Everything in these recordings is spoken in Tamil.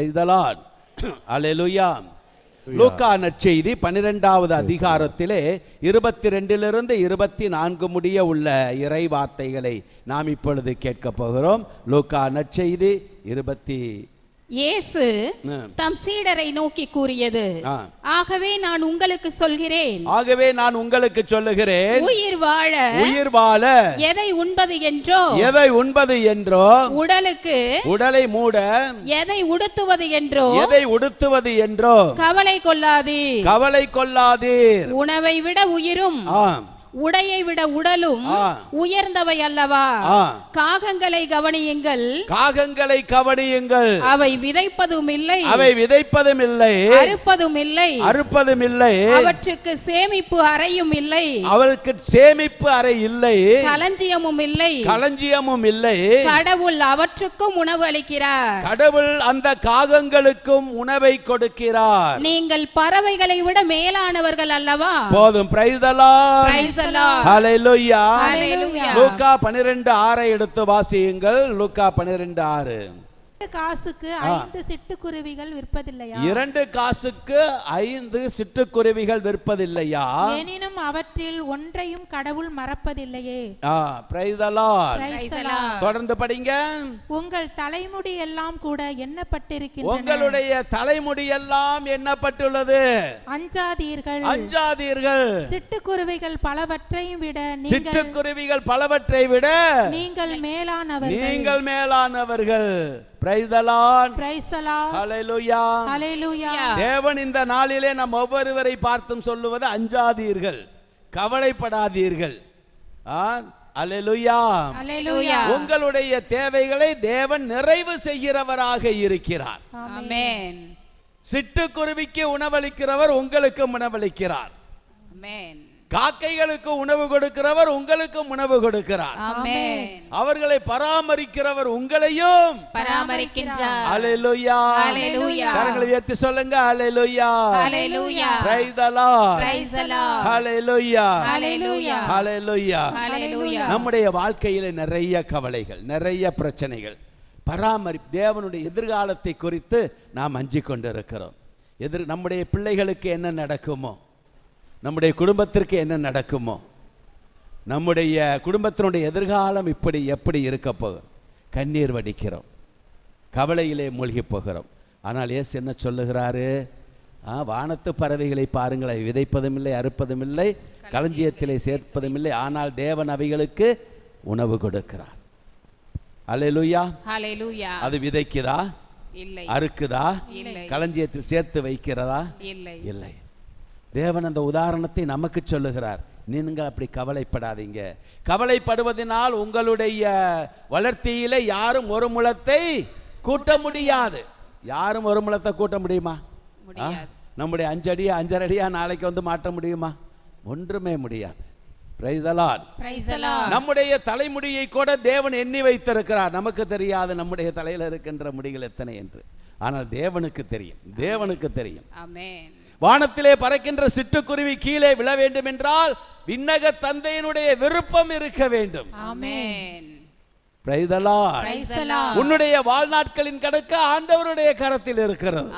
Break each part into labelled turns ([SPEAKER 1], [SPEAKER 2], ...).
[SPEAKER 1] பிரைதலான் அலெலுயா லூக்கா நற்செய்தி பன்னிரெண்டாவது அதிகாரத்திலே இருபத்தி ரெண்டிலிருந்து இருபத்தி நான்கு முடிய உள்ள இறை வார்த்தைகளை நாம் இப்பொழுது கேட்க போகிறோம். லூக்கா நற்செய்தி இருபத்தி
[SPEAKER 2] இயேசு. தம் சீடரை நோக்கி கூறியது. ஆகவே நான் உங்களுக்கு சொல்கிறேன்.
[SPEAKER 1] ஆகவே நான் உங்களுக்கு சொல்லுகிறேன்.
[SPEAKER 2] உயிர் வாழ
[SPEAKER 1] உயிர் வாழ
[SPEAKER 2] எதை உண்பது என்றோ
[SPEAKER 1] எதை உண்பது என்றோ
[SPEAKER 2] உடலுக்கு
[SPEAKER 1] உடலை மூட
[SPEAKER 2] எதை உடுத்துவது என்றோ
[SPEAKER 1] எதை உடுத்துவது என்றோ
[SPEAKER 2] கவலை கொள்ளாதீர்.
[SPEAKER 1] கவலை கொள்ளாதீர்.
[SPEAKER 2] உணவை விட உயிரும் உடையை விட உடலும். உயர்ந்தவை அல்லவா. காகங்களை கவனியுங்கள்.
[SPEAKER 1] காகங்களை கவனியுங்கள்.
[SPEAKER 2] அவை விதைப்பதும் இல்லை.
[SPEAKER 1] அவை விதைப்பதும் இல்லை.
[SPEAKER 2] அறுப்பதும் இல்லை.
[SPEAKER 1] அறுப்பதும் இல்லை.
[SPEAKER 2] அவற்றுக்கு சேமிப்பு அறையும் இல்லை.
[SPEAKER 1] அவளுக்கு சேமிப்பு அறை இல்லை.
[SPEAKER 2] களஞ்சியமும் இல்லை.
[SPEAKER 1] களஞ்சியமும் இல்லை.
[SPEAKER 2] கடவுள் அவற்றுக்கும் உணவு அளிக்கிறார்.
[SPEAKER 1] கடவுள் அந்த காகங்களுக்கும் உணவை கொடுக்கிறார்.
[SPEAKER 2] நீங்கள் பறவைகளை விட மேலானவர்கள் அல்லவா?
[SPEAKER 1] போதும். பிரைதலா
[SPEAKER 2] Lord.
[SPEAKER 1] ஹalleluya. லூக்கா 12 ஆறை எடுத்து வாசியுங்கள். லூக்கா 12 ஆறு.
[SPEAKER 3] இரண்டு காசுக்கு ஐந்து சிட்டுக்குருவிகள் விற்பதில்லையா?
[SPEAKER 1] இரண்டு காசுக்கு ஐந்து சிட்டுக்குருவிகள் விற்பதில்லையா?
[SPEAKER 3] எனினும் அவற்றில் ஒன்றையும் கடவுள் மறப்பதில்லையே.
[SPEAKER 1] ஆ praise the Lord.
[SPEAKER 3] Praise the Lord.
[SPEAKER 1] தொடர்ந்து படிங்க.
[SPEAKER 3] உங்கள் தலைமுடி எல்லாம் கூட எண்ணப்பட்டிருக்கின்றன.
[SPEAKER 1] உங்களுடைய தலைமுடி எல்லாம் எண்ணப்பட்டுள்ளது.
[SPEAKER 3] அஞ்சாதீர்கள்.
[SPEAKER 1] அஞ்சாதீர்கள்.
[SPEAKER 3] சிட்டுக்குருவிகள் பலவற்றையும் விட நீங்கள்
[SPEAKER 1] சிட்டுக்குருவிகள் பலவற்றை விட
[SPEAKER 3] நீங்கள் மேலானவர்கள்.
[SPEAKER 1] நீங்கள் மேலானவர்கள். Praise the Lord.
[SPEAKER 3] Praise the Lord.
[SPEAKER 1] Hallelujah.
[SPEAKER 3] Hallelujah.
[SPEAKER 1] தேவன் இந்த நாளிலே நம் ஒவ்வொருவரை பார்த்தும் சொல்லுவது அஞ்சாதீர்கள் கவலைப்படாதீர்கள் ஆ, அல்லேலூயா
[SPEAKER 3] Hallelujah.
[SPEAKER 1] உங்களுடைய தேவைகளை தேவன் நிறைவு செய்கிறவராக இருக்கிறார்
[SPEAKER 2] ஆமென்
[SPEAKER 1] சிட்டுக்குருவிக்கு உணவளிக்கிறவர் உங்களுக்கும் உணவளிக்கிறார்
[SPEAKER 2] ஆமென்
[SPEAKER 1] காக்கைகளுக்கு உணவு கொடுக்கிறவர் உங்களுக்கும் உணவு கொடுக்கிறார் அவர்களை பராமரிக்கிறவர் உங்களையும்
[SPEAKER 2] பராமரிக்கின்றார்
[SPEAKER 1] அல்லேலூயா
[SPEAKER 2] Hallelujah.
[SPEAKER 1] கரங்களை உயர்த்தி சொல்லுங்க அல்லேலூயா
[SPEAKER 2] Hallelujah.
[SPEAKER 1] Praise the Lord.
[SPEAKER 2] Praise the Lord.
[SPEAKER 1] Hallelujah.
[SPEAKER 2] Hallelujah.
[SPEAKER 1] Hallelujah.
[SPEAKER 2] Hallelujah.
[SPEAKER 1] நம்முடைய வாழ்க்கையில நிறைய கவலைகள் நிறைய பிரச்சனைகள் பராமரி தேவனுடைய எதிர்காலத்தை குறித்து நாம் அஞ்சிக் கொண்டிருக்கிறோம் எதிர் நம்முடைய பிள்ளைகளுக்கு என்ன நடக்குமோ நம்முடைய குடும்பத்திற்கு என்ன நடக்குமோ நம்முடைய குடும்பத்தினுடைய எதிர்காலம் இப்படி எப்படி இருக்க போகும் கண்ணீர் வடிக்கிறோம். கவலையிலே மூழ்கி போகிறோம். ஆனால் இயேசு என்ன சொல்லுகிறாரு? ஆ, வானத்து பறவைகளை பாருங்கள் அவை விதைப்பதும் இல்லை அறுப்பதும் இல்லை களஞ்சியத்திலே சேர்ப்பதும் இல்லை ஆனால் தேவன் அவைகளுக்கு உணவு கொடுக்கிறார்.
[SPEAKER 2] Hallelujah.
[SPEAKER 1] அது விதைக்குதா? அறுக்குதா? களஞ்சியத்தில் சேர்த்து வைக்கிறதா?
[SPEAKER 2] இல்லை.
[SPEAKER 1] தேவன் அந்த உதாரணத்தை நமக்கு சொல்லுகிறார். நீங்கள் அப்படி கவலைப்படாதீங்க. கவலைப்படுவதனால் உங்களுடைய வளர்த்தியில யாரும் ஒரு முழத்தை கூட்ட முடியாது. யாரும் ஒரு முழத்தை கூட்ட முடியுமா? நம்முடைய அஞ்சடியா அஞ்சரை அடியா நாளைக்கு வந்து மாட்ட முடியுமா? ஒன்றுமே முடியாது. நம்முடைய தலைமுடியை கூட தேவன் எண்ணி வைத்திருக்கிறார். நமக்கு தெரியாது நம்முடைய தலையில இருக்கின்ற முடிகள் எத்தனை என்று. ஆனால் தேவனுக்கு தெரியும். தேவனுக்கு தெரியும். வானத்திலே பறக்கின்ற சிட்டுக்குருவி கீழே விழ வேண்டும் என்றால் விண்ணக தந்தையினுடைய விருப்பம் இருக்க வேண்டும். உன்னுடைய வாழ்நாட்களின் கணக்கு ஆண்டவருடைய கரத்தில் இருக்கிறது.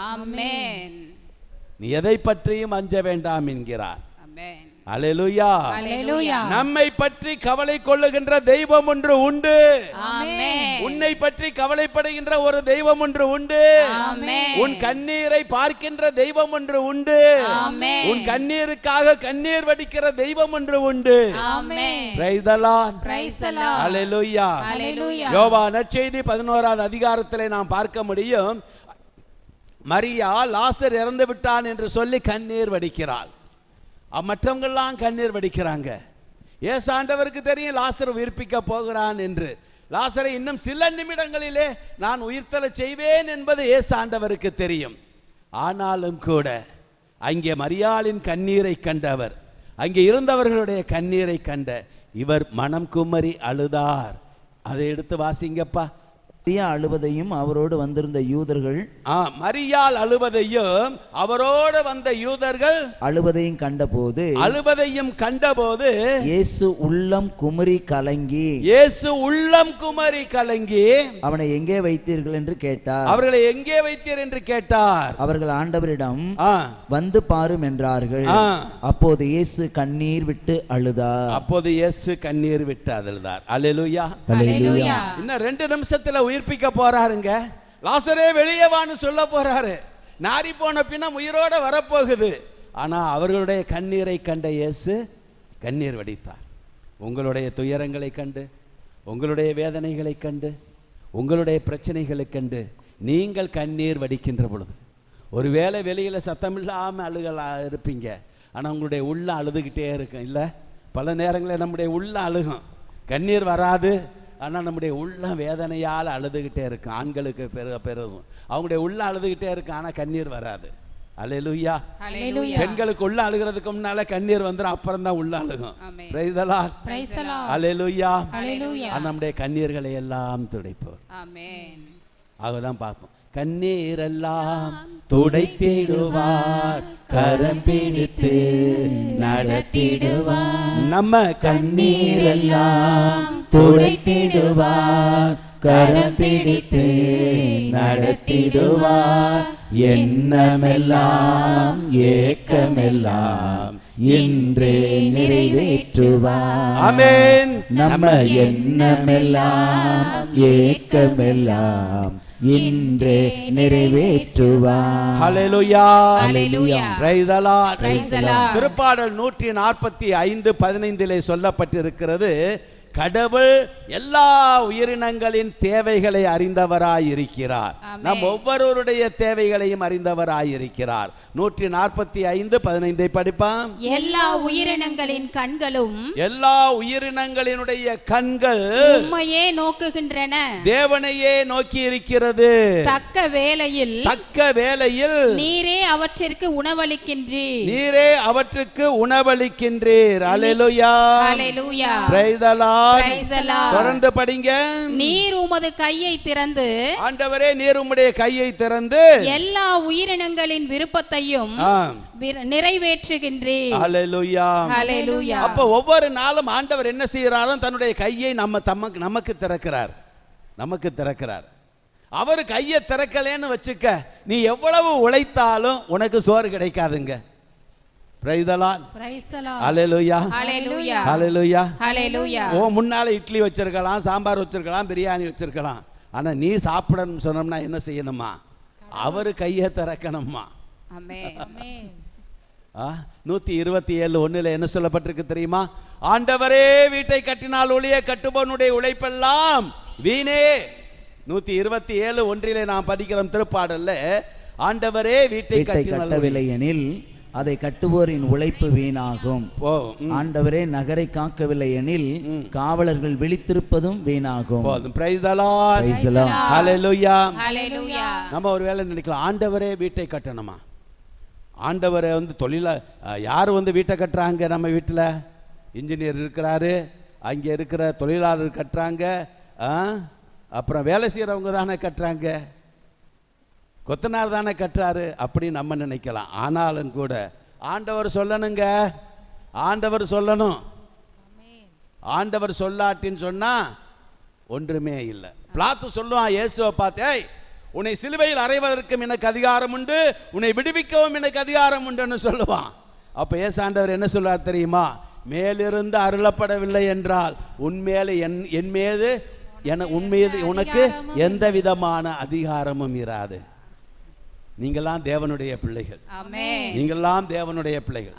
[SPEAKER 1] நீ எதை பற்றியும் அஞ்ச வேண்டாம் என்கிறார்.
[SPEAKER 3] Hallelujah.
[SPEAKER 1] நம்மை பற்றி கவலை கொள்ளுகின்ற தெய்வம் ஒன்று உண்டு. உன்னை பற்றி கவலைப்படுகின்ற ஒரு தெய்வம் ஒன்று உண்டு. உன் கண்ணீரை பார்க்கின்ற தெய்வம் ஒன்று உண்டு. உன் கண்ணீருக்காக கண்ணீர் வடிக்கிற தெய்வம் ஒன்று உண்டு. Hallelujah. யோவா நற்செய்தி பதினோராவது அதிகாரத்திலே நாம் பார்க்க முடியும். மரியா லாசர் இறந்து விட்டான் என்று சொல்லி கண்ணீர் வடிக்கிறாள். மற்றவங்கள்லாம் கண்ணீர் வடிக்கிறாங்க. ஏசு ஆண்டவருக்கு தெரியும் லாசர் உயிர்ப்பிக்க போகிறான் என்று. லாசரை இன்னும் சில நிமிடங்களிலே நான் உயிர்த்தல செய்வேன் என்பது ஏசு ஆண்டவருக்கு தெரியும். ஆனாலும் கூட அங்கே மரியாளின் கண்ணீரை கண்டவர் அங்கே இருந்தவர்களுடைய கண்ணீரை கண்ட இவர் மனம் குமரி அழுதார். அதை எடுத்து வாசிங்கப்பா.
[SPEAKER 4] மரியா அழுவதையும் அவரோடு வந்திருந்த யூதர்கள்
[SPEAKER 1] ஆ மரியாள் அழுவதையும் அவரோடு வந்த யூதர்கள்
[SPEAKER 4] அழுவதையும் கண்டபோது
[SPEAKER 1] அழுவதையும் கண்டபோது
[SPEAKER 4] இயேசு உள்ளம் குமரி கலங்கி
[SPEAKER 1] இயேசு உள்ளம் குமரி கலங்கி
[SPEAKER 4] அவனை எங்கே வைத்தீர்கள் என்று கேட்டார்.
[SPEAKER 1] அவர்களை எங்கே வைத்தீர் என்று கேட்டார்.
[SPEAKER 4] அவர்கள் ஆண்டவரிடம் வந்து பாரும் என்றார்கள். அப்போது இயேசு கண்ணீர் விட்டு அழுதார்.
[SPEAKER 1] அப்போது இயேசு கண்ணீர் விட்டு அழுதார். அல்லேலூயா
[SPEAKER 2] ஹalleluya.
[SPEAKER 1] இன்னும் ரெண்டு நிமிஷத்துல உயிர்ப்பிக்க போறாருங்க. லாசரே வெளியே வான்னு சொல்ல போறாரு. நாரி போன பின்ன உயிரோட வரப்போகுது. ஆனால் அவர்களுடைய கண்ணீரை கண்ட இயேசு கண்ணீர் வடித்தார். உங்களுடைய துயரங்களை கண்டு உங்களுடைய வேதனைகளை கண்டு உங்களுடைய பிரச்சனைகளை கண்டு நீங்கள் கண்ணீர் வடிக்கின்ற பொழுது. ஒருவேளை வெளியில் சத்தமில்லாமல் அழுகலா இருப்பீங்க. ஆனால் உங்களுடைய உள்ள அழுதுகிட்டே இருக்கும் இல்லை? பல நேரங்களில் நம்முடைய உள்ள அழுகும். கண்ணீர் வராது. ஆனால் நம்முடைய உள்ளம் வேதனையால் அழுதுகிட்டே இருக்கும் ஆண்களுக்கு பெரு பெருகும் அவங்களுடைய உள்ள அழுதுகிட்டே இருக்கும் ஆனால் கண்ணீர் வராது.
[SPEAKER 2] ஹalleluya
[SPEAKER 1] பெண்களுக்கு உள்ள அழுகிறதுக்கு முன்னால கண்ணீர் வந்துடும் அப்புறம் தான் உள்ள அழுகும். ஆனா, நம்முடைய கண்ணீர்களை எல்லாம் துடைப்போம். ஆகதான் பார்ப்போம். கண்ணீரெல்லாம் துடைத்திடுவார் கரம் பிடித்து நடத்திடுவார். நம்ம கண்ணீரெல்லாம் துடைத்திடுவார் கரம் பிடித்து நடத்திடுவார். எண்ணமெல்லாம் ஏக்கமெல்லாம் இன்றே நிறைவேற்றுவார். ஆமென். நம்ம எண்ணமெல்லாம் ஏக்கமெல்லாம் இன்றே நிறைவேற்றுவார். திருப்பாடல் நூற்றி நாற்பத்தி ஐந்து பதினைந்திலே சொல்லப்பட்டிருக்கிறது கடவுள் எல்லா உயிரினங்களின் தேவைகளை அறிந்தவராயிருக்கிறார். நம் ஒவ்வொருவருடைய தேவைகளையும் அறிந்தவராயிருக்கிறார். நூற்றி நாற்பத்தி ஐந்து பதினைந்தை படிப்பான்.
[SPEAKER 2] எல்லா உயிரினங்களின் கண்களும்
[SPEAKER 1] எல்லா உயிரினங்களினுடைய கண்கள்
[SPEAKER 2] உம்மையே நோக்குகின்றன.
[SPEAKER 1] தேவனையே நோக்கி இருக்கிறது
[SPEAKER 2] தக்க வேளையில்
[SPEAKER 1] தக்க வேளையில்
[SPEAKER 2] நீரே அவற்றிற்கு உணவளிக்கின்றீர்.
[SPEAKER 1] நீரே அவற்றுக்கு உணவளிக்கின்றீர். the Lord.
[SPEAKER 2] Praise the Lord.
[SPEAKER 1] தொடர்ந்து படிங்க.
[SPEAKER 2] நீர் உமது கையை திறந்து
[SPEAKER 1] ஆண்டவரே நீர் உம்முடைய கையை திறந்து
[SPEAKER 2] எல்லா உயிரினங்களின் விருப்பத்தையும்
[SPEAKER 1] அல்லேலூயா
[SPEAKER 2] ஹalleluya.
[SPEAKER 1] அப்ப ஒவ்வொரு நாளும் ஆண்டவர் என்ன செய்யறாரோ தன்னுடைய கையை நம்ம தமக்கு நமக்கு திறக்கிறார். நமக்கு திறக்கிறார். அவர் கையை திறக்கலேன்னு வச்சுக்க நீ எவ்வளவு உழைத்தாலும் உனக்கு சோறு கிடைக்காதுங்க. முன்னால இட்லி வச்சிருக்கலாம் சாம்பார் வச்சிருக்கலாம் பிரியாணி வச்சிருக்கலாம். ஆனா நீ சாப்பிடணும்னு சொன்னோம்னா என்ன செய்யணுமா? அவர் கையை திறக்கணுமா? நூத்தி இருபத்தி ஏழு ஒண்ணுல என்ன சொல்லப்பட்டிருக்கு தெரியுமா? ஆண்டவரே வீட்டை கட்டினால் ஒளிய கட்டுபவனுடைய உழைப்பெல்லாம் வீணே. நூத்தி இருபத்தி ஏழு ஒன்றிலே நாம் படிக்கிறோம் திருப்பாடல்ல ஆண்டவரே வீட்டை
[SPEAKER 4] கட்டவில்லை எனில் அதை கட்டுவோரின் உழைப்பு வீணாகும். ஆண்டவரே நகரை காக்கவில்லை எனில். காவலர்கள் விழித்திருப்பதும் வீணாகும்.
[SPEAKER 1] நம்ம ஒரு வேளை நினைக்கலாம் ஆண்டவரே வீட்டை கட்டணுமா? ஆண்டவரை வந்து தொழிலாக யார் வந்து வீட்டை கட்டுறாங்க நம்ம வீட்டில்? இன்ஜினியர் இருக்கிறாரு அங்கே இருக்கிற தொழிலாளர் கட்டுறாங்க ஆ? அப்புறம் வேலை செய்கிறவங்க தானே கட்டுறாங்க. கொத்தனார் தானே கட்டுறாரு அப்படின்னு நம்ம நினைக்கலாம். ஆனாலும் கூட ஆண்டவர் சொல்லணுங்க. ஆண்டவர் சொல்லணும். ஆண்டவர் சொல்லாட்டின்னு சொன்னால் ஒன்றுமே இல்லை. பிளாத்து சொல்லுவான் இயேசுவை பார்த்தே உன்னை சிலுவையில் அறைவதற்கும் எனக்கு அதிகாரம் உண்டு உன்னை விடுவிக்கவும் எனக்கு அதிகாரம் உண்டுன்னு சொல்லுவான். அப்ப இயேசு ஆண்டவர் என்ன சொல்றார் தெரியுமா? மேலிருந்து அருளப்படவில்லை என்றால் உன்மேல என் என் மீது என உன்மீது உனக்கு எந்த விதமான அதிகாரமும் இராது. நீங்கள்லாம் தேவனுடைய பிள்ளைகள். நீங்கள்லாம் தேவனுடைய பிள்ளைகள்.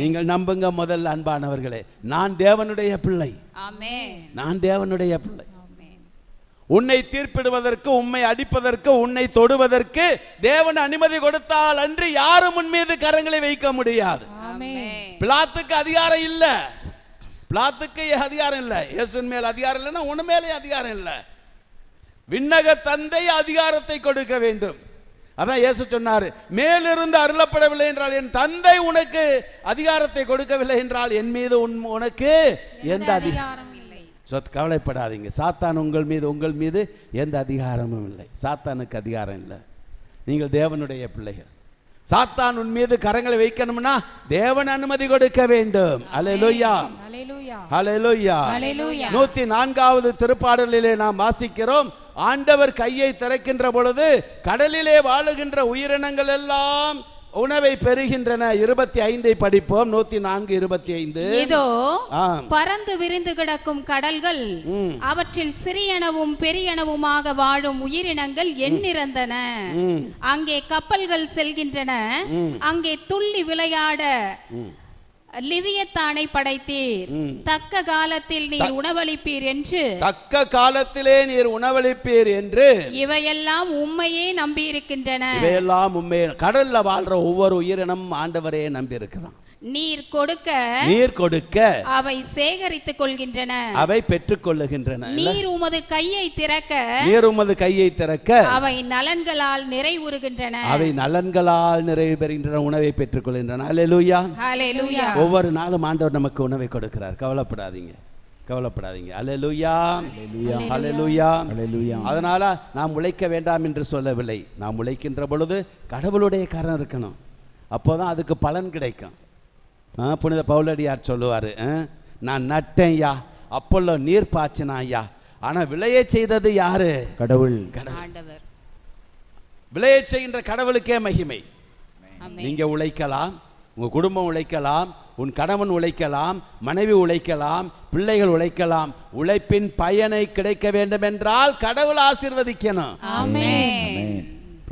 [SPEAKER 1] நீங்கள் நம்புங்க முதல்ல அன்பானவர்களே நான் தேவனுடைய பிள்ளை. நான் தேவனுடைய பிள்ளை. உன்னை தீர்ப்பிடுவதற்கு உம்மை அடிப்பதற்கு உன்னை தொடுவதற்கு தேவன் அனுமதி கொடுத்தால் அன்று யாரும் உன் மீது கரங்களை வைக்க முடியாது.
[SPEAKER 2] ஆமென்.
[SPEAKER 1] பிளாத்துக்கு அதிகாரம் இல்ல. பிளாத்துக்கு அதிகாரம் இல்ல. இயேசுவின் மேல் அதிகாரம் இல்லைன்னா உன் மேலே அதிகாரம் இல்ல. விண்ணக தந்தை அதிகாரத்தை கொடுக்க வேண்டும். அதான் இயேசு சொன்னாரு மேலிருந்து அருளப்படவில்லை என்றால் என் தந்தை உனக்கு அதிகாரத்தை கொடுக்கவில்லை என்றால் என் மீது உன் உனக்கு எந்த அதிகாரம்? சொத் கவலைப்படாதீங்க. சாத்தான் உங்கள் மீது உங்கள் மீது எந்த அதிகாரமும் இல்லை. சாத்தானுக்கு அதிகாரம் இல்லை. நீங்கள் தேவனுடைய பிள்ளைகள். சாத்தான் உன் மீது கரங்களை வைக்கணும்னா தேவன் அனுமதி கொடுக்க வேண்டும்.
[SPEAKER 3] ஹalleluya
[SPEAKER 1] ஹalleluya நூத்தி நான்காவது திருப்பாடலிலே நாம் வாசிக்கிறோம். ஆண்டவர் கையை திறக்கின்ற பொழுது கடலிலே வாழுகின்ற உயிரினங்கள் எல்லாம் உணவை பெறுகின்றன இருபத்தி ஐந்தை படிப்போம் நூத்தி நான்கு இருபத்தி ஐந்து
[SPEAKER 2] இதோ. பறந்து விரிந்து கிடக்கும் கடல்கள். அவற்றில் சிறியனவும் பெரியனவுமாக வாழும் உயிரினங்கள் எண்ணிறந்தன. அங்கே கப்பல்கள் செல்கின்றன. அங்கே துள்ளி விளையாட. லிவியத்தானை படைத்தீர். தக்க காலத்தில் நீர் உணவளிப்பீர் என்று.
[SPEAKER 1] தக்க காலத்திலே நீர் உணவளிப்பீர் என்று.
[SPEAKER 2] இவையெல்லாம் உம்மையே நம்பியிருக்கின்றன.
[SPEAKER 1] இவையெல்லாம் உண்மை கடல்ல வாழ்ற ஒவ்வொரு உயிரினமும் ஆண்டவரே நம்பி இருக்கிறான்
[SPEAKER 2] நீர் கொடுக்க
[SPEAKER 1] நீர் கொடுக்க
[SPEAKER 2] அவை சேகரித்துக் கொள்கின்றன.
[SPEAKER 1] அவை பெற்றுக்கொள்ளுகின்றன.
[SPEAKER 2] நீர் உமது கையை திறக்க
[SPEAKER 1] நீர் உமது கையை திறக்க
[SPEAKER 2] அவை நலன்களால் நிறைவுறுகின்றன.
[SPEAKER 1] அவை நலன்களால் நிறைவு பெறுகின்ற உணவை பெற்றுக்கொள்கின்றன. அல்லேலூயா
[SPEAKER 2] ஹalleluya.
[SPEAKER 1] ஒவ்வொரு நாளும் ஆண்டவர் நமக்கு உணவை கொடுக்கிறார். கவலைப்படாதீங்க. கவலைப்படாதீங்க. அல்லேலூயா அல்லேலூயா
[SPEAKER 4] ஹalleluya.
[SPEAKER 1] அதனால நாம் உழைக்க வேண்டாம் என்று சொல்லவில்லை. நாம் உழைக்கின்ற பொழுது கடவுளுடைய கரம் இருக்கணும். அப்போதான் அதுக்கு பலன் கிடைக்கும். புனித பவுலடியார் சொல்லுவார் நான் நட்டேன் யா அப்பொல்லோ நீர் பாய்ச்சினா ஐயா ஆனால் விளைய செய்தது யாரு?
[SPEAKER 4] கடவுள்.
[SPEAKER 1] கடவுள்.
[SPEAKER 2] ஆண்டவர்.
[SPEAKER 1] விளைய செய்கின்ற கடவுளுக்கே மகிமை. நீங்க உழைக்கலாம் உங்க குடும்பம் உழைக்கலாம் உன் கணவன் உழைக்கலாம் மனைவி உழைக்கலாம் பிள்ளைகள் உழைக்கலாம் உழைப்பின் பயனை கிடைக்க வேண்டும் என்றால் கடவுள் ஆசீர்வதிக்கணும்.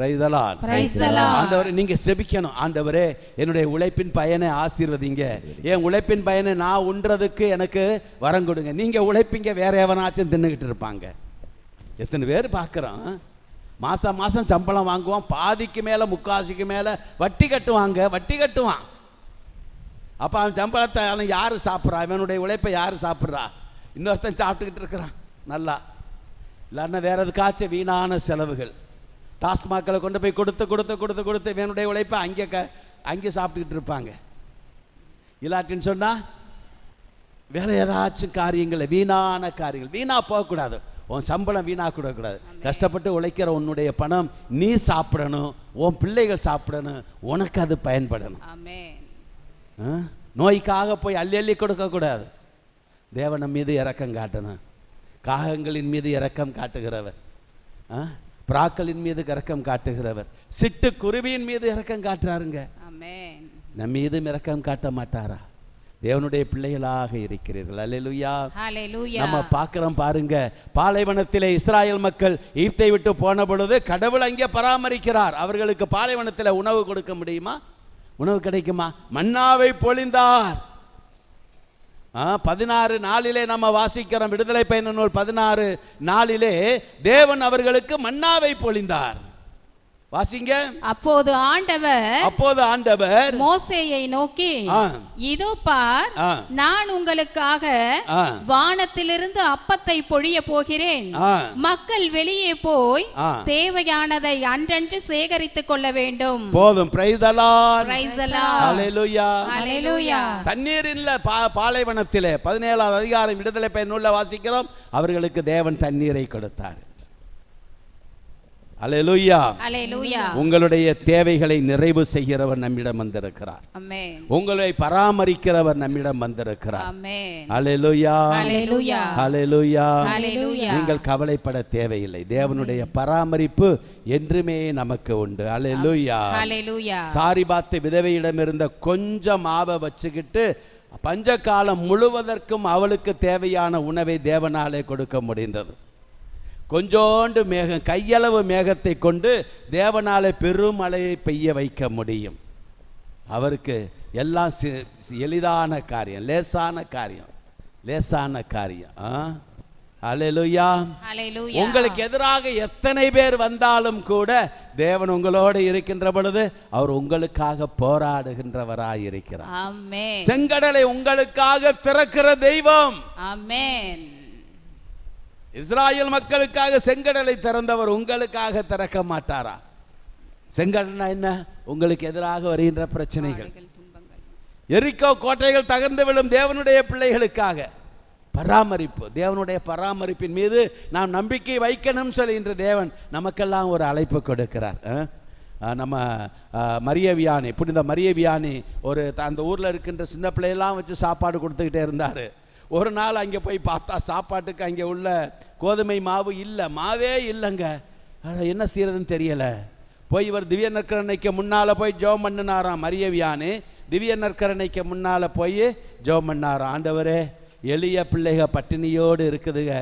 [SPEAKER 2] ஆமென்
[SPEAKER 1] Praise the Lord.
[SPEAKER 2] Praise the Lord.
[SPEAKER 1] ஆண்டவரே நீங்க செபிக்கணும். ஆண்டவரே என்னுடைய உழைப்பின் பயனை ஆசீர்வதிங்க. என் உழைப்பின் பயனை நான் உண்றதுக்கு எனக்கு வரம் கொடுங்க. நீங்க உழைப்பீங்க வேற எவனாச்சும் தின்னுகிட்டு இருப்பாங்க. எத்தனை பேர் பார்க்குறோம் மாசம் மாசம் சம்பளம் வாங்குவான் பாதிக்கு மேல முக்காசிக்கு மேல வட்டி கட்டுவாங்க வட்டி கட்டுவான். அப்ப அவன் சம்பளத்தை அவன் யாரு சாப்பிட்றா? இவனுடைய உழைப்பை யாரு சாப்பிட்றா? இன்னொருத்தன் சாப்பிட்டுக்கிட்டு இருக்கிறான் நல்லா. இல்லைன்னா வேற எதுக்காச்சும் வீணான செலவுகள். டாஸ்மாக்களை கொண்டு போய் கொடுத்து கொடுத்து கொடுத்து கொடுத்து இவனுடைய உழைப்பை அங்கே க அங்கே சாப்பிட்டுக்கிட்டு இருப்பாங்க. இல்லாட்டின்னு சொன்னா வேற ஏதாச்சும் காரியங்களை வீணான காரியங்கள் வீணா போகக்கூடாது. உன் சம்பளம் வீணா கூடாது கஷ்டப்பட்டு உழைக்கிற உன்னுடைய பணம் நீ சாப்பிடணும் உன் பிள்ளைகள் சாப்பிடணும் உனக்கு அது பயன்படணும்? நோய்க்காக போய் அள்ளி அள்ளி கொடுக்கக்கூடாது. தேவனம் மீது இரக்கம் காட்டணும். காகங்களின் மீது இரக்கம் காட்டுகிறவர். ஆ? புறாக்களின் மீது இரக்கம் காட்டுகிறவர். சிட்டு குருவியின் மீது இரக்கம் காட்டுறாருங்க. நம் மீதும் இரக்கம் காட்ட மாட்டாரா? தேவனுடைய பிள்ளைகளாக இருக்கிறீர்கள்.
[SPEAKER 2] ஹalleluya.
[SPEAKER 1] நம்ம பார்க்கிறோம் பாருங்க. பாலைவனத்திலே இஸ்ராயேல் மக்கள் ஈப்தை விட்டு போன பொழுது கடவுள் அங்கே பராமரிக்கிறார். அவர்களுக்கு பாலைவனத்தில் உணவு கொடுக்க முடியுமா? உணவு கிடைக்குமா? மன்னாவை பொழிந்தார். பதினாறு நாளிலே நம்ம வாசிக்கிறோம். விடுதலை பயண நூல் பதினாறு நாளிலே தேவன் அவர்களுக்கு மன்னாவை பொழிந்தார். வாசிங்க
[SPEAKER 2] அப்போது ஆண்டவர்
[SPEAKER 1] அப்போது ஆண்டவர்
[SPEAKER 2] மோசேயை நோக்கி. இதோ பார். நான் உங்களுக்காக. வானத்திலிருந்து அப்பத்தை பொழிய போகிறேன். மக்கள் வெளியே போய். தேவையானதை அன்றன்று சேகரித்துக் கொள்ள வேண்டும்
[SPEAKER 1] போதும். தண்ணீர் இல்ல பா பாலைவனத்திலே பதினேழாவது அதிகாரம் விடுதலை பயன் நூல்ல வாசிக்கிறோம் அவர்களுக்கு தேவன் தண்ணீரை கொடுத்தார். உங்களுடைய தேவைகளை நிறைவு செய்கிறவர் நம்மிடம் வந்திருக்கிறார். உங்களை பராமரிக்கிறவர் நம்மிடம் வந்திருக்கிறார். நீங்கள் கவலைப்பட தேவையில்லை. தேவனுடைய பராமரிப்பு என்றுமே நமக்கு உண்டு.
[SPEAKER 2] Hallelujah.
[SPEAKER 1] சாரிபாத்து விதவையிடம் இருந்த கொஞ்சம் மாவை வச்சுக்கிட்டு பஞ்ச காலம் முழுவதற்கும் அவளுக்கு தேவையான உணவை தேவனாலே கொடுக்க முடிந்தது. கொஞ்சோண்டு மேகம் கையளவு மேகத்தை கொண்டு தேவனாலே பெருமழையை பெய்ய வைக்க முடியும் அவருக்கு எல்லாம் எளிதான காரியம் லேசான காரியம் லேசான காரியம் ஆ
[SPEAKER 2] Hallelujah.
[SPEAKER 1] உங்களுக்கு எதிராக எத்தனை பேர் வந்தாலும் கூட தேவன் உங்களோடு இருக்கின்ற பொழுது அவர் உங்களுக்காக போராடுகின்றவராய் இருக்கிறார். செங்கடலை உங்களுக்காக திறக்கிற தெய்வம்
[SPEAKER 2] Amen.
[SPEAKER 1] இஸ்ராயேல் மக்களுக்காக செங்கடலை திறந்தவர் உங்களுக்காக திறக்க மாட்டாரா? செங்கடல்னா என்ன? உங்களுக்கு எதிராக வருகின்ற பிரச்சனைகள். எரிக்கோ கோட்டைகள் தகர்ந்து விழும் தேவனுடைய பிள்ளைகளுக்காக பராமரிப்பு. தேவனுடைய பராமரிப்பின் மீது நாம் நம்பிக்கை வைக்கணும்னு சொல்லி இன்று தேவன் நமக்கெல்லாம் ஒரு அழைப்பு கொடுக்கிறார். நம்ம ஆ, மரிய வியானி புனித மரிய வியானி ஒரு அந்த ஊரில் இருக்கின்ற சின்ன பிள்ளையெல்லாம் வச்சு சாப்பாடு கொடுத்துக்கிட்டே இருந்தார். ஒரு நாள் அங்கே போய் பார்த்தா சாப்பாட்டுக்கு அங்கே உள்ள கோதுமை மாவு இல்லை. மாவே இல்லைங்க. என்ன செய்யறதுன்னு தெரியலை. போய் இவர் திவ்ய நற்கரணைக்கு முன்னால் போய் ஜோ பண்ணினாராம் மரியவியானு. திவ்ய நற்கரணைக்கு முன்னால் போய் ஜோ பண்ணாராம். ஆண்டவரே எளிய பிள்ளைக பட்டினியோடு இருக்குதுங்க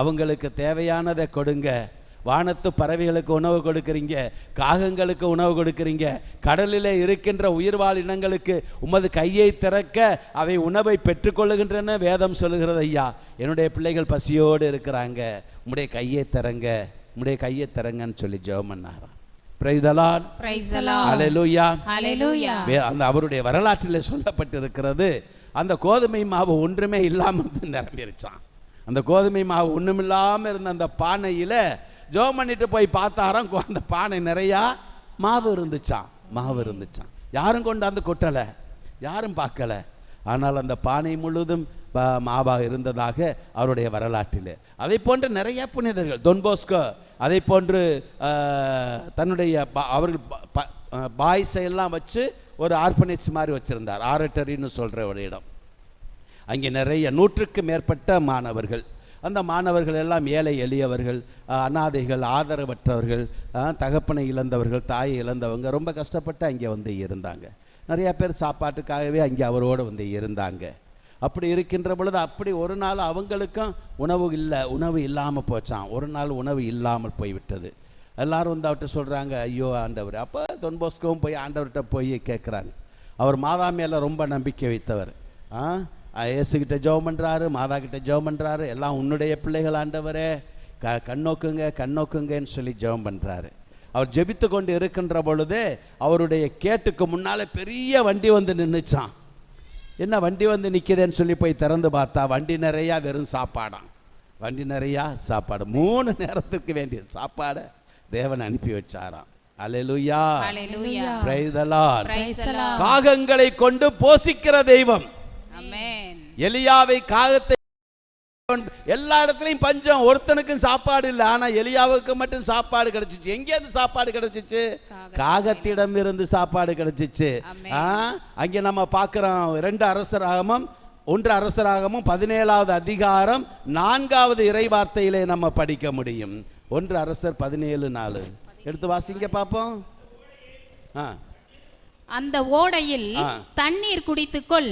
[SPEAKER 1] அவங்களுக்கு தேவையானதை கொடுங்க. வானத்து பறவைகளுக்கு உணவு கொடுக்குறீங்க காகங்களுக்கு உணவு கொடுக்குறீங்க கடலிலே இருக்கின்ற உயிர்வாழ் இனங்களுக்கு உமது கையை திறக்க அவை உணவை பெற்றுக்கொள்ளுகின்றன வேதம் சொல்லுகிறது ஐயா. என்னுடைய பிள்ளைகள் பசியோடு இருக்கிறாங்க. உம்முடைய கையை திறங்க உம்முடைய கையை திறங்கன்னு சொல்லி ஜெபம் பண்ணாராம். அந்த அவருடைய வரலாற்றில் சொல்லப்பட்டிருக்கிறது அந்த கோதுமை மாவு ஒன்றுமே இல்லாமல் வந்து நிரம்பிருச்சான் அந்த கோதுமை மாவு ஒன்றுமில்லாமல் இருந்த அந்த பானையில் ஜோம் பண்ணிட்டு போய் பார்த்தாராம் அந்த பானை நிறையா மாவு இருந்துச்சான் மாவு இருந்துச்சான் யாரும் கொண்டாந்து கொட்டலை. யாரும் பார்க்கல. ஆனால் அந்த பானை முழுவதும் ப- மாவாக இருந்ததாக அவருடைய வரலாற்றில். அதை போன்று நிறைய புனிதர்கள் தொன்போஸ்கோ அதை போன்று தன்னுடைய அவர்கள் பாய்ஸை எல்லாம் வச்சு ஒரு ஆர்பனேஜ் மாதிரி வச்சுருந்தார். ஆரட்டரின்னு சொல்கிற ஒரு இடம். அங்கே நிறைய நூற்றுக்கு மேற்பட்ட மாணவர்கள். அந்த மாணவர்கள் எல்லாம் ஏழை எளியவர்கள் அனாதைகள் ஆதரவற்றவர்கள் தகப்பனை இழந்தவர்கள் தாயை இழந்தவங்க ரொம்ப கஷ்டப்பட்டு அங்கே வந்து இருந்தாங்க. நிறையா பேர் சாப்பாட்டுக்காகவே அங்கே அவரோடு வந்து இருந்தாங்க. அப்படி இருக்கின்ற பொழுது அப்படி ஒரு நாள் அவங்களுக்கும் உணவு இல்லை உணவு இல்லாமல் போச்சான் ஒரு நாள் உணவு இல்லாமல் போய்விட்டது. எல்லாரும் வந்து அவர்கிட்ட சொல்கிறாங்க ஐயோ ஆண்டவர். அப்போ தொன்போஸ்கவும் போய் ஆண்டவர்கிட்ட போய் கேட்குறாங்க. அவர் மாதா மேலே ரொம்ப நம்பிக்கை வைத்தவர். ஆ? இயேசுகிட்ட ஜெபம் பண்ணுறாரு மாதா கிட்ட ஜெபம் பண்ணுறாரு எல்லாம் உன்னுடைய பிள்ளைகள் ஆண்டவரே. க கண்ணோக்குங்க கண்ணோக்குங்கன்னு சொல்லி ஜெபம் பண்ணுறாரு அவர் ஜெபித்து கொண்டு இருக்கின்ற பொழுது அவருடைய கேட்டுக்கு முன்னாலே பெரிய வண்டி வந்து நின்றுச்சான் என்ன வண்டி வந்து நிற்கிதேன்னு சொல்லி போய் திறந்து பார்த்தா வண்டி நிறையா வெறும் சாப்பாடாம். வண்டி நிறையா சாப்பாடு. மூணு நேரத்துக்கு வேண்டிய சாப்பாடை தேவன் அனுப்பி வச்சாராம். Lord. காகங்களை கொண்டு போஷிக்கிற தெய்வம். எலியாவை காகத்தை எல்லா இடத்துலையும் பஞ்சம் ஒருத்தனுக்கும் சாப்பாடு இல்லை. ஆனா எலியாவுக்கு மட்டும் சாப்பாடு கிடைச்சிச்சு. எங்கே இருந்து சாப்பாடு கிடைச்சிச்சு? காகத்திடம். இருந்து சாப்பாடு கிடைச்சிச்சு. அங்கே நம்ம பார்க்கிறோம் ரெண்டு அரசராகமும் ஒன்று அரசராகமும் பதினேழாவது அதிகாரம் நான்காவது இறைவார்த்தையிலே நம்ம படிக்க முடியும். ஒன்று அரசர் பதினேழு நாலு. எடுத்து வாசிங்க பார்ப்போம். ஆ.
[SPEAKER 2] அந்த ஓடையில். தண்ணீர் குடித்துக்கொள்.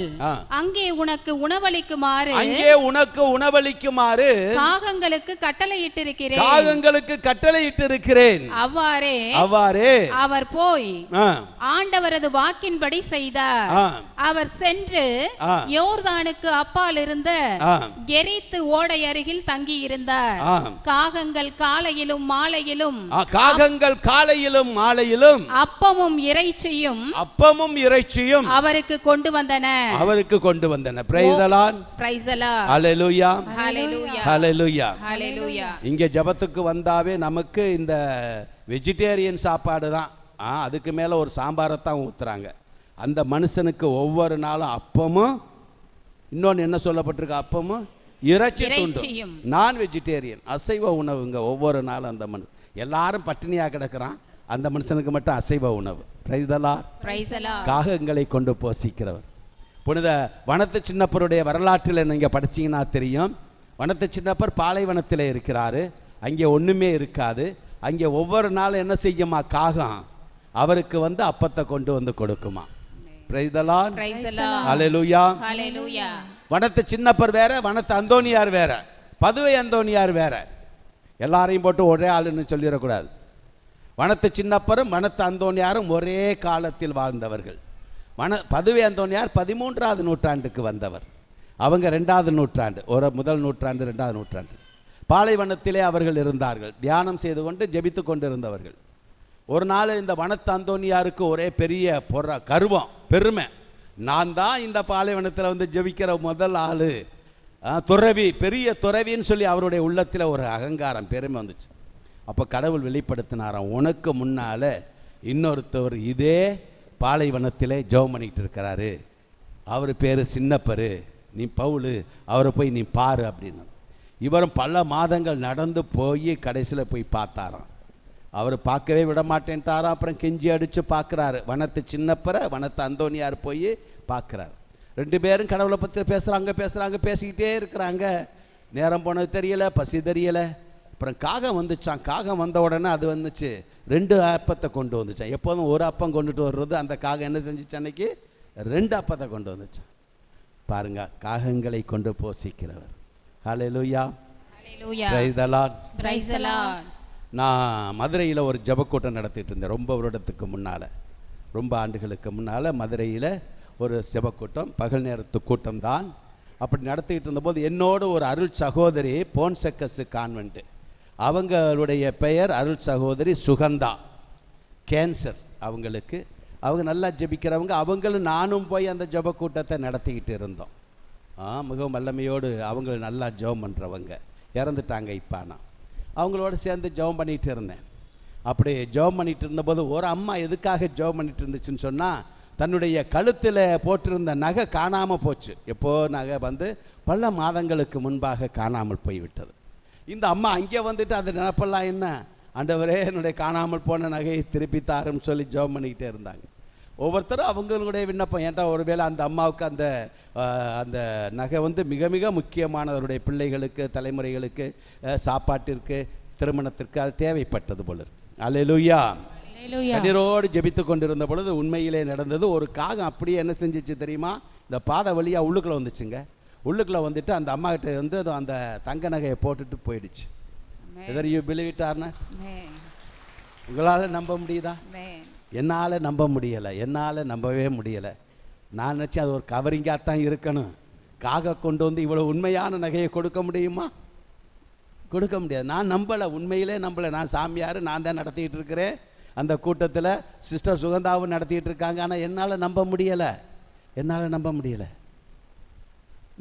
[SPEAKER 2] அங்கே உனக்கு உணவளிக்குமாறு
[SPEAKER 1] அங்கே உனக்கு உணவளிக்குமாறு
[SPEAKER 2] காகங்களுக்கு கட்டளையிட்டிருக்கிறேன்
[SPEAKER 1] காகங்களுக்கு கட்டளையிட்டு இருக்கிறேன்
[SPEAKER 2] அவ்வாறே
[SPEAKER 1] அவ்வாறே
[SPEAKER 2] அவர் போய் ஆண்டவரது வாக்கின்படி செய்தார் அவர் சென்று. யோர்தானுக்கு அப்பால் இருந்த. கெரித்து ஓடை அருகில் தங்கியிருந்தார்
[SPEAKER 1] ஆ.
[SPEAKER 2] காகங்கள் காலையிலும் மாலையிலும்
[SPEAKER 1] காகங்கள் காலையிலும் மாலையிலும்
[SPEAKER 2] அப்பமும் இறைச்சியும்
[SPEAKER 1] அப்பமும் இறைச்சியும்
[SPEAKER 2] அவருக்கு கொண்டு வந்தன.
[SPEAKER 1] அவருக்கு கொண்டு வந்தன. பிரைதலான்
[SPEAKER 2] பிரைசலா
[SPEAKER 1] ஹalleluya
[SPEAKER 2] ஹalleluya
[SPEAKER 1] ஹalleluya
[SPEAKER 2] ஹalleluya
[SPEAKER 1] இங்கே ஜெபத்துக்கு வந்தாவே நமக்கு இந்த வெஜிடேரியன் சாப்பாடு தான். அதுக்கு மேலே ஒரு சாம்பாரை தான் ஊற்றுறாங்க அந்த மனுஷனுக்கு ஒவ்வொரு நாளும் அப்பமும் இன்னொன்று என்ன சொல்லப்பட்டிருக்கு? அப்பமும் இறைச்சி துண்டு. நான் வெஜிடேரியன் அசைவ உணவுங்க ஒவ்வொரு நாளும் அந்த மனு எல்லாரும் பட்டினியாக கிடக்குறான். அந்த மனுஷனுக்கு மட்டும் அசைவ உணவு. பிரைதலா காகங்களை கொண்டு போஷிக்கிறவர் புனித வனத்து சின்னப்பருடைய வரலாற்றில் நீங்கள் படிச்சீங்கன்னா தெரியும். வனத்து சின்னப்பர் பாலைவனத்தில் இருக்கிறாரு. அங்கே ஒன்றுமே இருக்காது. அங்கே ஒவ்வொரு நாளும் என்ன செய்யுமா? காகம். அவருக்கு வந்து அப்பத்தை கொண்டு வந்து கொடுக்குமா. வனத்து சின்னப்பர் வேற வனத்து அந்தோனியார் வேற. பதுவை அந்தோனியார் வேற. எல்லாரையும் போட்டு ஒரே ஆளுன்னு சொல்லிடக்கூடாது. வனத்து சின்னப்பரும் வனத்து அந்தோனியாரும் ஒரே காலத்தில் வாழ்ந்தவர்கள். வன பதுவை அந்தோனியார் பதிமூன்றாவது நூற்றாண்டுக்கு வந்தவர். அவங்க ரெண்டாவது நூற்றாண்டு ஒரு முதல் நூற்றாண்டு ரெண்டாவது நூற்றாண்டு. பாலைவனத்திலே அவர்கள் இருந்தார்கள். தியானம் செய்து கொண்டு ஜெபித்து கொண்டு இருந்தவர்கள் ஒரு நாள் இந்த வனத்து அந்தோனியாருக்கு ஒரே பெரிய பொற கருவம் பெருமை. நான் தான் இந்த பாலைவனத்தில் வந்து ஜெபிக்கிற முதல் ஆள். துறவி பெரிய துறவின்னு சொல்லி அவருடைய உள்ளத்தில் ஒரு அகங்காரம் பெருமை வந்துச்சு. அப்போ கடவுள் வெளிப்படுத்தினாராம். உனக்கு முன்னால் இன்னொருத்தவர் இதே பாலைவனத்திலே ஜெபம் பண்ணிக்கிட்டு இருக்கிறாரு. அவர் பேர் சின்னப்பரு. நீ பவுலு அவரை போய் நீ பாரு அப்படின்னு. இவரும் பல மாதங்கள் நடந்து போய் கடைசியில் போய் பார்த்தாராம். அவர் பார்க்கவே விட மாட்டேன்ட்டாரா அப்புறம் கெஞ்சி அடித்து பார்க்குறாரு. வனத்து சின்னப்பரை வனத்து அந்தோனியார் போய் பார்க்குறாரு. ரெண்டு பேரும் கடவுளை பற்றி பேசுகிறாங்க பேசுகிறாங்க பேசிக்கிட்டே இருக்கிறாங்க. நேரம் போனது தெரியலை பசி தெரியலை. அப்புறம் காகம் வந்துச்சான் காகம் வந்த உடனே அது வந்துச்சு. ரெண்டு அப்பத்தை கொண்டு வந்துச்சான் எப்போதும் ஒரு அப்பம் கொண்டுட்டு வர்றது அந்த காகம் என்ன செஞ்சுச்சு அன்னைக்கு? ரெண்டு அப்பத்தை கொண்டு வந்துச்சான் பாருங்க காகங்களை கொண்டு போசிக்கிறவர். The Lord. நான் மதுரையில் ஒரு ஜெபக்கூட்டம் நடத்திட்டு இருந்தேன் ரொம்ப வருடத்துக்கு முன்னால். ரொம்ப ஆண்டுகளுக்கு முன்னால் மதுரையில் ஒரு ஜெபக்கூட்டம் பகல் நேரத்து கூட்டம் தான் அப்படி நடத்திக்கிட்டு இருந்தபோது என்னோடு ஒரு அருள் சகோதரி போன்செக்கஸ் கான்வென்ட்டு அவங்களுடைய பெயர் அருள் சகோதரி சுகந்தா. கேன்சர் அவங்களுக்கு. அவங்க நல்லா ஜெபிக்கிறவங்க. அவங்களும் நானும் போய் அந்த ஜப கூட்டத்தை நடத்திக்கிட்டு இருந்தோம். ஆ மிகவும் வல்லமையோடு அவங்கள நல்லா ஜெபம் பண்ணுறவங்க இறந்துட்டாங்க இப்போ ஆனால் அவங்களோட சேர்ந்து ஜெபம் பண்ணிகிட்டு இருந்தேன். அப்படி ஜெபம் பண்ணிட்டு இருந்தபோது ஒரு அம்மா எதுக்காக ஜெபம் பண்ணிட்டு இருந்துச்சுன்னு சொன்னால் தன்னுடைய கழுத்தில் போட்டிருந்த நகை காணாமல் போச்சு. எப்போ நகை வந்து பல மாதங்களுக்கு முன்பாக காணாமல் போய்விட்டது. இந்த அம்மா அங்கே வந்துட்டு அந்த நினப்பெல்லாம் என்ன? ஆண்டவரே என்னுடைய காணாமல் போன நகையை திருப்பி தாருன்னு சொல்லி ஜெபம் பண்ணிக்கிட்டே இருந்தாங்க. ஒவ்வொருத்தரும் அவங்களுடைய விண்ணப்பம். ஏன்டா ஒருவேளை அந்த அம்மாவுக்கு அந்த அந்த நகை வந்து மிக மிக முக்கியமானவருடைய பிள்ளைகளுக்கு தலைமுறைகளுக்கு சாப்பாட்டிற்கு திருமணத்திற்கு அது தேவைப்பட்டது போல இருக்கு.
[SPEAKER 3] Hallelujah.
[SPEAKER 1] கண்ணீரோடு ஜெபித்து கொண்டிருந்த பொழுது உண்மையிலே நடந்தது. ஒரு காகம் அப்படியே என்ன செஞ்சுச்சு தெரியுமா? இந்த பாதை வழியாக உள்ளுக்குள்ளே வந்துச்சுங்க. உள்ளுக்குள்ளே வந்துட்டு அந்த அம்மா கிட்ட வந்து அது அந்த தங்க நகையை போட்டுட்டு போயிடுச்சு. எதர் யூ பிலீவ் ஆர்னா
[SPEAKER 2] Amen.
[SPEAKER 1] உங்களால் நம்ப முடியுதா. என்னால் நம்ப முடியலை. என்னால் நம்பவே முடியலை. நான் நினச்சேன் அது ஒரு கவரிங்காக தான் இருக்கணும். காக கொண்டு வந்து இவ்வளோ உண்மையான நகையை கொடுக்க முடியுமா? கொடுக்க முடியாது. நான் நம்பலை. உண்மையிலே நம்பலை. நான் சாமியார் நான் தான் நடத்திட்டு இருக்கிறேன். அந்த கூட்டத்தில் சிஸ்டர் சுகந்தாவும் நடத்திட்டு இருக்காங்க. ஆனால் என்னால் நம்ப முடியலை. என்னால் நம்ப முடியலை.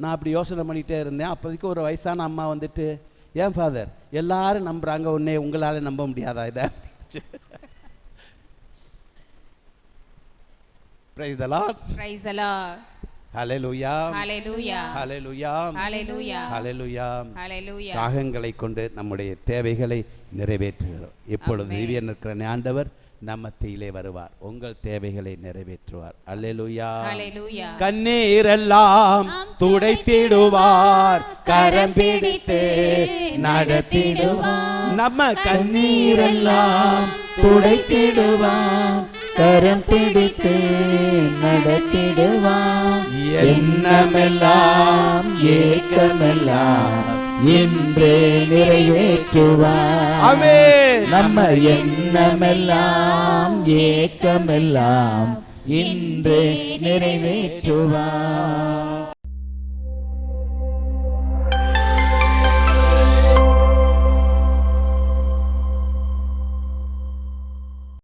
[SPEAKER 1] நான் அப்படி யோசனை பண்ணிகிட்டே இருந்தேன் அப்போதைக்கு ஒரு வயசான அம்மா வந்துட்டு ஏன் ஃபாதர் எல்லாரும் நம்புகிறாங்க உன்னை உங்களால் நம்ப முடியாதா இதை. Hallelujah.
[SPEAKER 2] Hallelujah.
[SPEAKER 1] Hallelujah. காகங்களை கொண்டு நம்முடைய தேவைகளை நிறைவேற்றுகிறோம் இப்பொழுது. திவ்யன் இருக்கிற ஆண்டவர் நம்ம மத்தியிலே வருவார். உங்கள் தேவைகளை நிறைவேற்றுவார். அல்லேலூயா. கண்ணீரெல்லாம் துடைத்திடுவார். கரம் பிடித்து நடத்திடுவார். நம்ம கண்ணீரெல்லாம்
[SPEAKER 4] துடைத்திடுவான் கரம் பிடித்து நடத்திடுவான் எண்ணமெல்லாம் ஏக்கமெல்லாம் இன்றே நிறைவேற்றுவான்
[SPEAKER 1] ஆமென்.
[SPEAKER 4] நம்ம எண்ணமெல்லாம் ஏக்கமெல்லாம் இன்றே நிறைவேற்றுவான்